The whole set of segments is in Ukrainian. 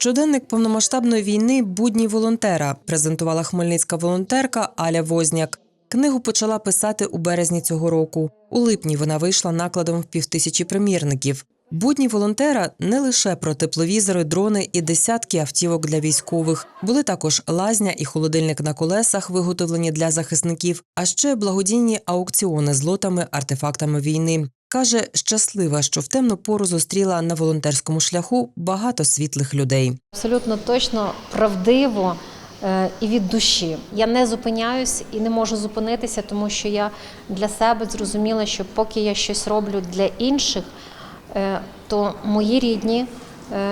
Щоденник повномасштабної війни Будні волонтера презентувала хмельницька волонтерка Аля Возняк. Книгу почала писати у березні цього року. У липні вона вийшла накладом в півтисячі примірників. Будні волонтера не лише про тепловізори, дрони і десятки автівок для військових. Були також лазня і холодильник на колесах, виготовлені для захисників, а ще благодійні аукціони з лотами, артефактами війни. Каже, щаслива, що в темну пору зустріла на волонтерському шляху багато світлих людей. Абсолютно точно правдиво е, і від душі. Я не зупиняюсь і не можу зупинитися, тому що я для себе зрозуміла, що поки я щось роблю для інших, е, то мої рідні,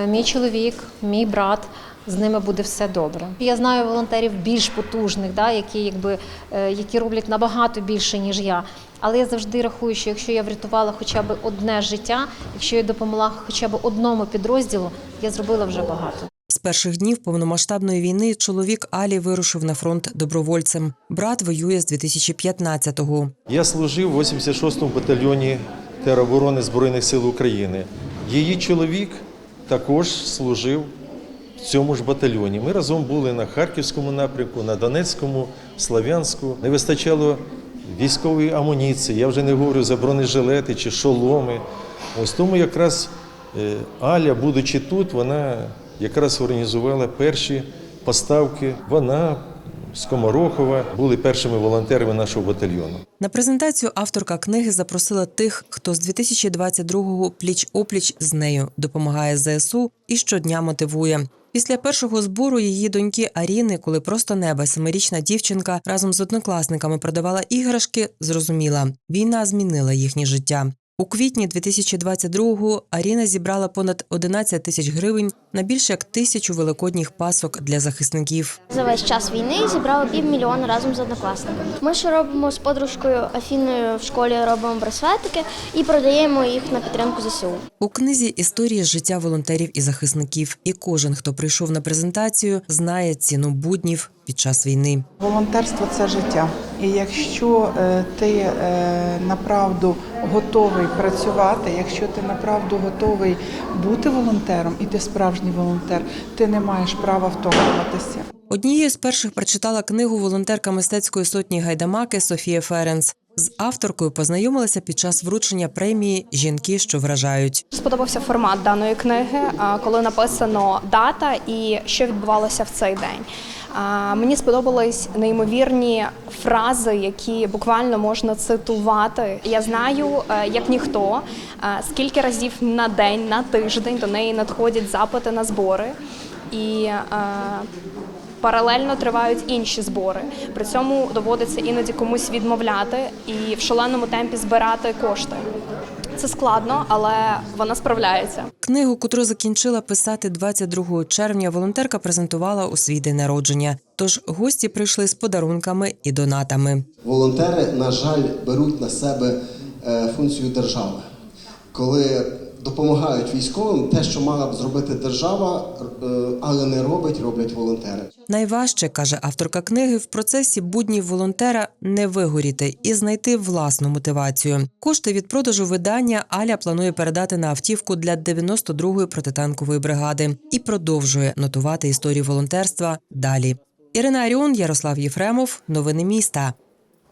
мій чоловік, мій брат. З ними буде все добре. Я знаю волонтерів більш потужних, да, які, якби, е, які роблять набагато більше, ніж я. Але я завжди рахую, що якщо я врятувала хоча б одне життя, якщо я допомогла хоча б одному підрозділу, я зробила вже багато. З перших днів повномасштабної війни чоловік Алі вирушив на фронт добровольцем. Брат воює з 2015-го. Я служив в 86-му батальйоні тероборони Збройних сил України. Її чоловік також служив в цьому ж батальйоні. Ми разом були на Харківському напрямку, на Донецькому, Слав'янську. Не вистачало військової амуніції. Я вже не говорю за бронежилети чи шоломи. Ось тому якраз е, Аля, будучи тут, вона якраз організувала перші поставки. Вона Скоморохова були першими волонтерами нашого батальйону. На презентацію авторка книги запросила тих, хто з 2022-го пліч-опліч з нею допомагає ЗСУ і щодня мотивує. Після першого збору її доньки Аріни, коли просто неба семирічна дівчинка разом з однокласниками продавала іграшки, зрозуміла, війна змінила їхнє життя. У квітні 2022-го Аріна зібрала понад 11 тисяч гривень на більше як тисячу великодніх пасок для захисників. За весь час війни зібрали півмільйона разом з однокласниками. Ми ще робимо з подружкою Афіною в школі робимо браслетики і продаємо їх на підтримку ЗСУ. У книзі історії життя волонтерів і захисників, і кожен, хто прийшов на презентацію, знає ціну буднів під час війни. Волонтерство це життя. І якщо е, ти е, направду готовий працювати, якщо ти направду готовий бути волонтером, і ти справжній волонтер, ти не маєш права втомлюватися. Однією з перших прочитала книгу волонтерка мистецької сотні гайдамаки Софія Ференц. З авторкою познайомилася під час вручення премії Жінки, що вражають. Сподобався формат даної книги, коли написано дата і що відбувалося в цей день. Мені сподобались неймовірні фрази, які буквально можна цитувати. Я знаю, е, як ніхто, е, скільки разів на день, на тиждень до неї надходять запити на збори. І е, Паралельно тривають інші збори. При цьому доводиться іноді комусь відмовляти і в шаленому темпі збирати кошти. Це складно, але вона справляється. Книгу, котру закінчила писати 22 червня, волонтерка презентувала у свій день народження. Тож гості прийшли з подарунками і донатами. Волонтери, на жаль, беруть на себе е, функцію держави, коли допомагають військовим те, що мала б зробити держава, е, але не робить, роблять волонтери. Найважче каже авторка книги в процесі буднів волонтера не вигоріти і знайти власну мотивацію. Кошти від продажу видання Аля планує передати на автівку для 92-ї протитанкової бригади і продовжує нотувати історію волонтерства далі. Ірина Аріон, Ярослав Єфремов, новини міста.